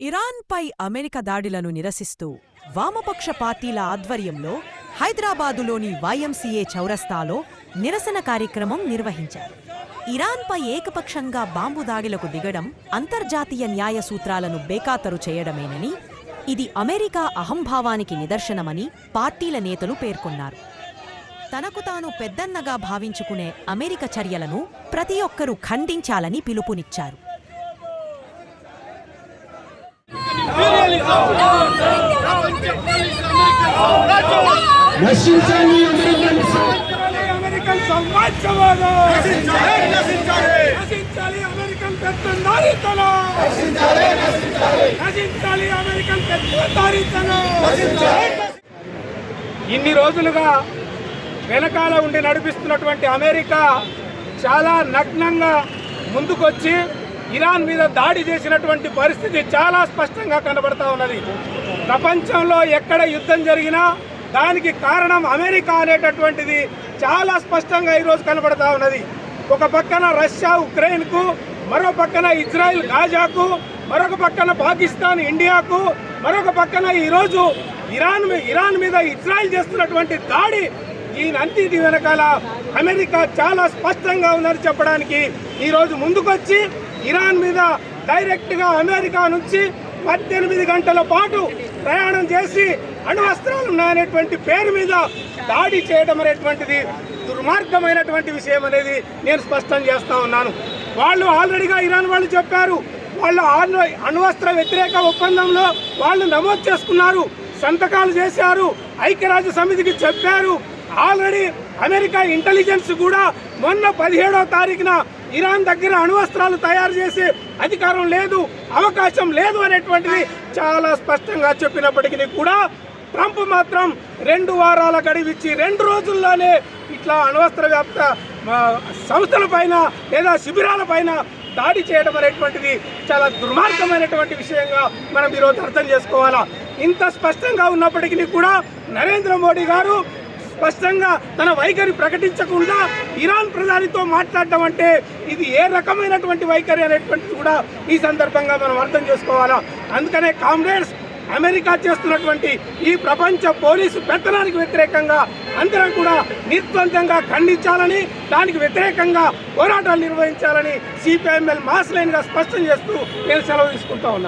ఇరాన్పై America దాడులను నిరసిస్తూ వామపక్ష పార్టీల ఆధ్వర్యంలో హైదరాబాదులోని వైఎంసీఏ చౌరస్తాలో నిరసన కార్యక్రమం నిర్వహించారు. ఇరాన్పై ఏకపక్షంగా బాంబు దాడులకు దిగడం అంతర్జాతీయ న్యాయ సూత్రాలను బేఖాతరు చేయడమేనని ఇది అమెరికా అహంభావానికి నిదర్శనమని పార్టీల నేతలు పేర్కొన్నారు. తనకు తాను పెద్దన్నగా భావించుకునే అమెరికా చర్యలను ప్రతి ఒక్కరూ ఖండించాలని పిలుపునిచ్చారు. నశించాలి అమెరికన్ అమెరికన్ సామ్రాజ్యవాదం నశించాలి అమెరికన్ పెత్తందారీతనం నశించాలి అమెరికన్ పెత్తందారీతనం ఇన్ని రోజులుగా వెనకాల ఉండి నడిపిస్తున్నటువంటి అమెరికా చాలా నగ్నంగా ముందుకొచ్చి ఇరాన్ మీద దాడి చేసినటువంటి పరిస్థితి చాలా స్పష్టంగా కనబడతా ఉన్నది. ప్రపంచంలో ఎక్కడ యుద్ధం జరిగినా దానికి కారణం అమెరికా అనేటటువంటిది చాలా స్పష్టంగా ఈరోజు కనబడతా ఉన్నది. ఒక పక్కన రష్యా ఉక్రెయిన్కు మరో పక్కన ఇజ్రాయిల్ గాజాకు మరొక పక్కన పాకిస్తాన్ ఇండియాకు మరొక పక్కన ఈరోజు ఇరాన్ ఇరాన్ మీద ఇజ్రాయిల్ చేస్తున్నటువంటి దాడి ఈయనంతటి వెనకాల అమెరికా చాలా స్పష్టంగా ఉందని చెప్పడానికి ఈరోజు ముందుకొచ్చి ఇరాన్ మీద డైరెక్ట్గా అమెరికా నుంచి పద్దెనిమిది గంటల పాటు ప్రయాణం చేసి అణువస్త్రాలు ఉన్నాయనేటువంటి పేరు మీద దాడి చేయడం అనేటువంటిది దుర్మార్గమైనటువంటి విషయం అనేది నేను స్పష్టం చేస్తా ఉన్నాను. వాళ్ళు ఆల్రెడీగా ఇరాన్ వాళ్ళు చెప్పారు. వాళ్ళు అణు అణువస్త్ర వ్యతిరేక ఒప్పందంలో వాళ్ళు నమోదు చేసుకున్నారు. సంతకాలు చేశారు. ఐక్యరాజ్య సమితికి చెప్పారు. ఆల్రెడీ అమెరికా ఇంటెలిజెన్స్ కూడా మొన్న పదిహేడవ తారీఖున ఇరాన్ దగ్గర అణువస్త్రాలు తయారు చేసే అధికారం లేదు అవకాశం లేదు అనేటువంటిది చాలా స్పష్టంగా చెప్పినప్పటికీ కూడా ట్రంప్ మాత్రం రెండు వారాల గడివిచ్చి రెండు రోజుల్లోనే ఇట్లా అణువస్త్ర వ్యాప్త సంస్థల పైన లేదా శిబిరాల పైన దాడి చేయడం అనేటువంటిది చాలా దుర్మార్గమైనటువంటి విషయంగా మనం ఈరోజు అర్థం చేసుకోవాలా. ఇంత స్పష్టంగా ఉన్నప్పటికీ కూడా నరేంద్ర మోడీ గారు స్పష్టంగా తన వైఖరి ప్రకటించకుండా ఇరాన్ ప్రధానితో మాట్లాడడం అంటే ఇది ఏ రకమైనటువంటి వైఖరి అనేటువంటిది కూడా ఈ సందర్భంగా మనం అర్థం చేసుకోవాలా. అందుకనే కామ్రేడ్స్ అమెరికా చేస్తున్నటువంటి ఈ ప్రపంచ పోలీసు పెత్తనానికి వ్యతిరేకంగా అందరం కూడా నిర్ద్వందంగా ఖండించాలని దానికి వ్యతిరేకంగా పోరాటాలు నిర్వహించాలని సిపిఐఎంఎల్ మాస్ లైన్గా స్పష్టం చేస్తూ నేను సెలవు తీసుకుంటా ఉన్నాను.